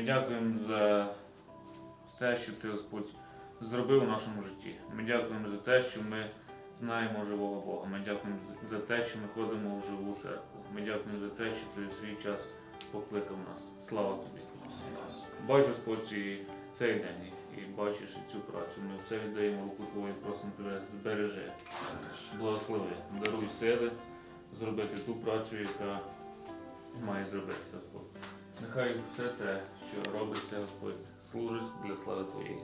Ми дякуємо за все, що ти, Господь, зробив у нашому житті. Ми дякуємо за те, що ми знаємо живого Бога. Ми дякуємо за те, що ми ходимо в живу церкву. Ми дякуємо за те, що ти у свій час покликав нас. Слава тобі. Бач, Господь, і цей день, і бачиш цю працю. Ми все віддаємо руку Твою, просимо тебе, збережи, благослови, даруй сили зробити ту працю, яка має зробитися. Нехай все це, що робиться, Господь, служить для слави Твоєї.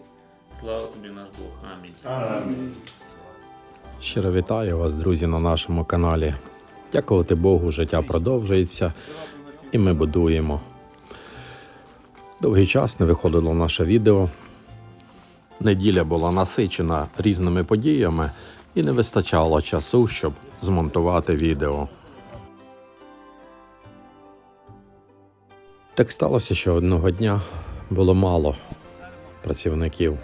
Слава тобі, наш Бог. Амінь. Щиро вітаю вас, друзі, на нашому каналі. Дякувати Богу, життя продовжується і ми будуємо. Довгий час не виходило наше відео. Неділя була насичена різними подіями і не вистачало часу, щоб змонтувати відео. Так сталося, що одного дня було мало працівників.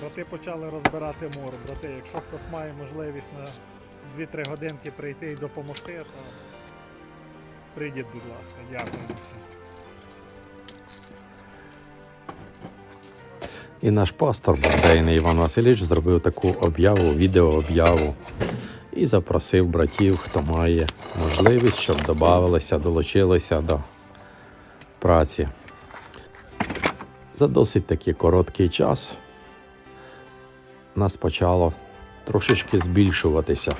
Брати почали розбирати мор. Брати, якщо хтось має можливість на 2-3 годинки прийти і допомогти, то прийдіть, будь ласка. Дякуємо всім. І наш пастор Бардейний Іван Васильович зробив таку об'яву, відеооб'яву і запросив братів, хто має можливість, щоб додавалися, долучилися до праці. За досить таки короткий час нас почало трошечки збільшуватися.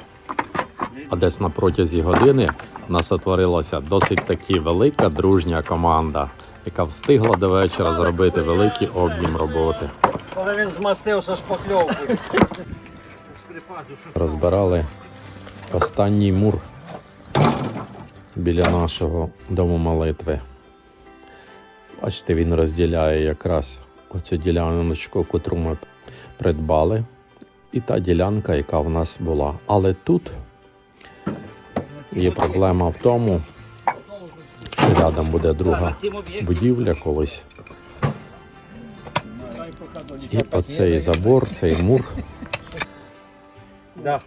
А десь на протязі години нас утворилася досить таки велика дружня команда, яка встигла до вечора зробити великий об'єм роботи. Коли він змастився шпакльовкою. Розбирали останній мур біля нашого дому молитви. Бачите, він розділяє якраз оцю діляночку, котру ми придбали, і та ділянка, яка в нас була. Але тут є проблема в тому, що рядом буде друга будівля колись. І оцей забор, цей мур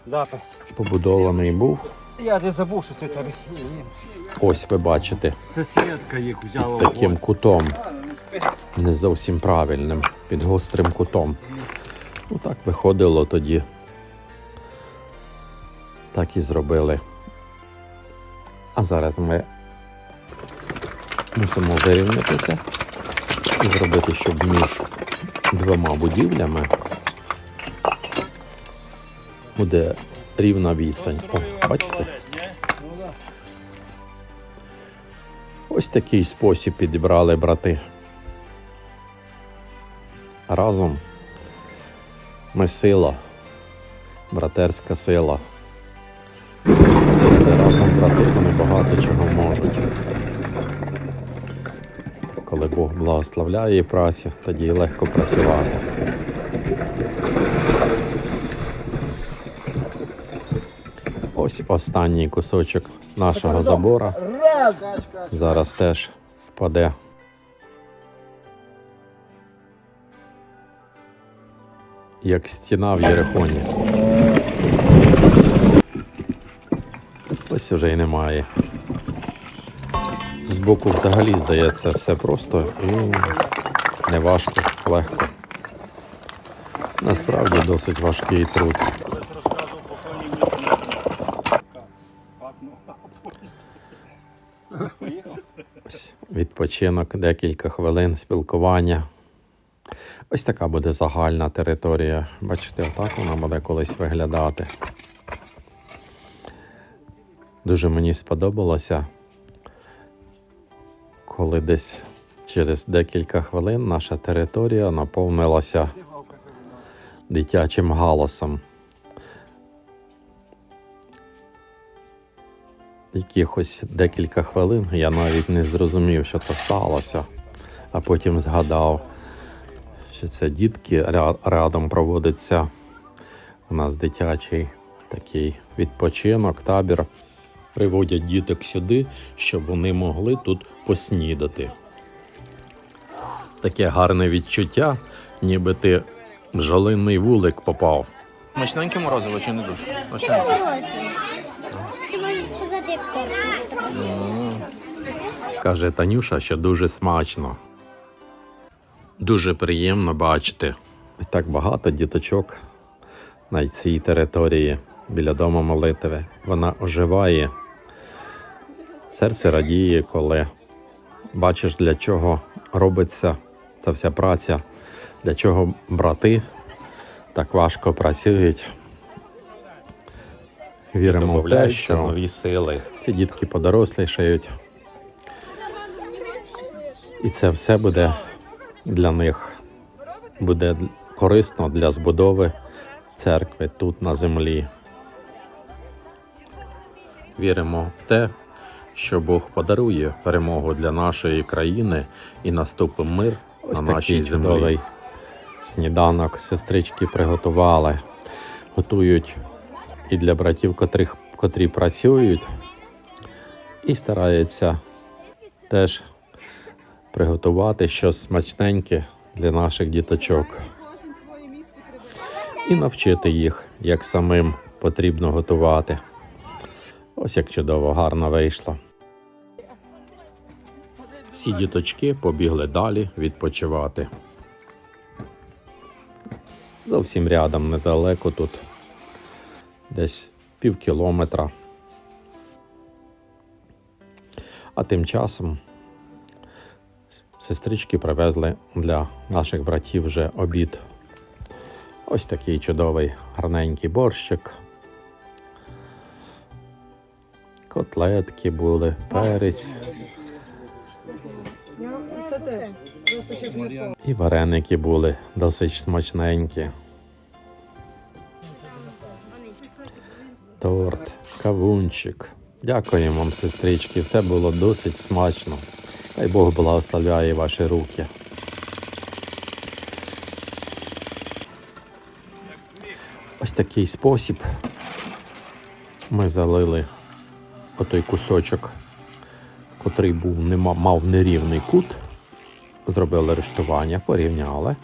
Да, побудований був. Я не забув, що це тебе. Ось ви бачите, Це сітка їх взяла. під таким кутом, не зовсім правильним, під гострим кутом. Ну так виходило тоді. Так і зробили. А зараз ми мусимо вирівнятися і зробити, щоб між двома будівлями буде рівна відстань. О, бачите? Ось такий спосіб підібрали брати. Разом ми сила, братерська сила. Де разом брати вони багато чого можуть. Коли Бог благословляє працю, тоді легко працювати. Ось останній кусочок нашого забора. Зараз теж впаде. Як стіна в Єрихоні. Ось вже й немає. Збоку взагалі здається все просто і не важко, легко. Насправді досить важкий труд. Відпочинок, декілька хвилин спілкування. Ось така буде загальна територія. Бачите, отак вона буде колись виглядати. Дуже мені сподобалося, коли десь через декілька хвилин наша територія наповнилася дитячим галасом. Якихось декілька хвилин я навіть не зрозумів, що то сталося, а потім згадав, що це дітки ря- рядом проводиться. У нас дитячий такий відпочинок, табір. Приводять діток сюди, щоб вони могли тут поснідати. Таке гарне відчуття, ніби ти в бджолиний вулик попав. Смачненьке морозиво чи не дуже? Смачненьке. Чи можна сказати, як торт? Каже Танюша, що дуже смачно. Дуже приємно бачити. Так багато діточок на цій території біля дому молитви. Вона оживає. Серце радіє, коли бачиш, для чого робиться ця вся праця, для чого брати так важко працюють. Віримо в те, що нові сили. Ці дітки подорослішають. І це все буде для них буде корисно для збудови церкви тут на землі. Віримо в те, що Бог подарує перемогу для нашої країни і наступить мир Ось на нашій такий землі. Сніданок сестрички приготували, готують і для братів, котрих, котрі працюють, і стараються теж приготувати щось смачненьке для наших діточок. І навчити їх, як самим потрібно готувати. Ось як чудово, гарно вийшло. Всі діточки побігли далі відпочивати. Зовсім рядом, недалеко тут, десь пів кілометра. А тим часом сестрички привезли для наших братів вже обід. Ось такий чудовий гарненький борщик. Котлетки були, перець і вареники були досить смачненькі. Торт, кавунчик. Дякуємо вам, сестрички. Все було досить смачно. Хай Бог благословляє ваші руки. Ось такий спосіб. Ми залили отой кусочок, котрий був не ма- мав нерівний кут. Зробили рештування, порівняли.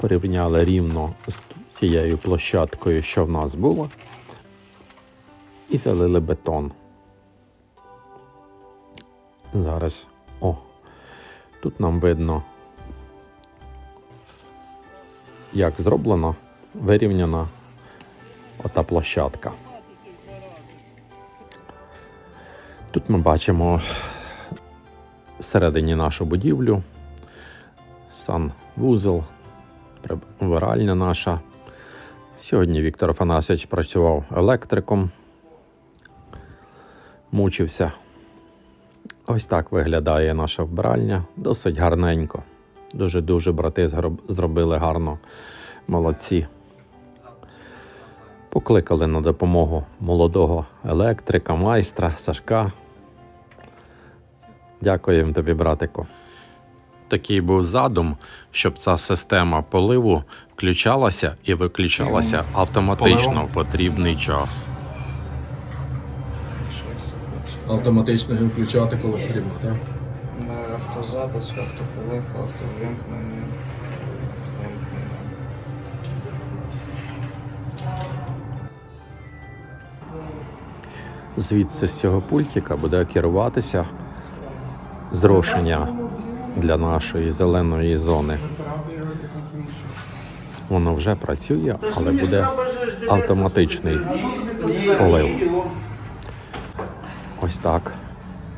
Порівняли рівно з тією площадкою, що в нас було, і залили бетон. Зараз, о, тут нам видно, як зроблена, вирівняна ота площадка. Тут ми бачимо всередині нашу будівлю, санвузол, прибиральня наша. Сьогодні Віктор Афанасьович працював електриком, мучився. Ось так виглядає наша вбиральня. Досить гарненько. Дуже-дуже брати зробили гарно. Молодці. Покликали на допомогу молодого електрика, майстра, Сашка. Дякуємо тобі, братику. Такий був задум, щоб ця система поливу включалася і виключалася автоматично в потрібний час. Автоматично його включати, коли потрібно, так? На автозапуск, автополив, автовимкнення. Вимкнення. Звідси з цього пультика буде керуватися зрошення для нашої зеленої зони. Воно вже працює, але буде автоматичний полив. Ось так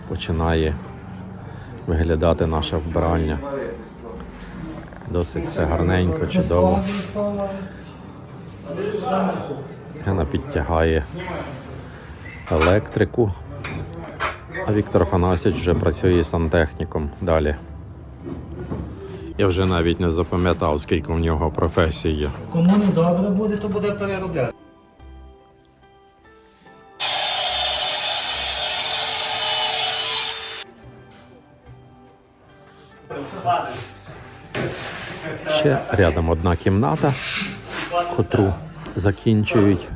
починає виглядати наша вбиральня. Досить все гарненько, чудово. Вона підтягає електрику. А Віктор Афанасьович вже працює сантехніком далі. Я вже навіть не запам'ятав, скільки в нього професій є. Кому не добре буде, то буде переробляти. Ще рядом одна кімната, котру закінчують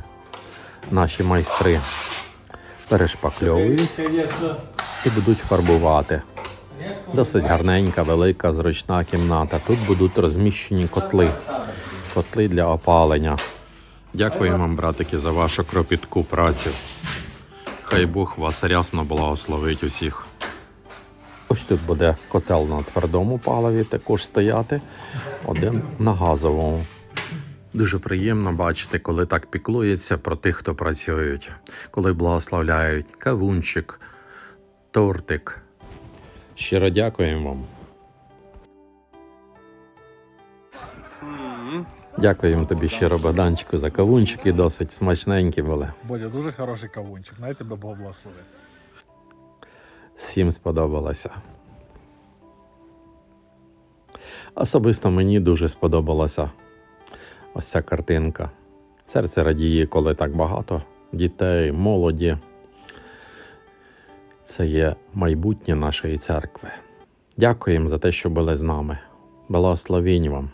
наші майстри. Перешпакльовують і будуть фарбувати. Досить гарненька, велика, зручна кімната. Тут будуть розміщені котли, котли для опалення. Дякую вам, братики, за вашу кропітку працю. Хай Бог вас рясно благословить усіх. Тут буде котел на твердому паливі також стояти, один на газовому. Дуже приємно бачити, коли так піклується про тих, хто працюють, коли благословляють кавунчик, тортик. Щиро дякуємо вам. Дякуємо тобі щиро, Богданчику, за кавунчики, досить смачненькі були. Бодя, дуже хороший кавунчик. Най тебе Бог благословить. Всім сподобалося. Особисто мені дуже сподобалася ось ця картинка. Серце радіє, коли так багато дітей, молоді. Це є майбутнє нашої церкви. Дякуємо за те, що були з нами. Благословінь вам.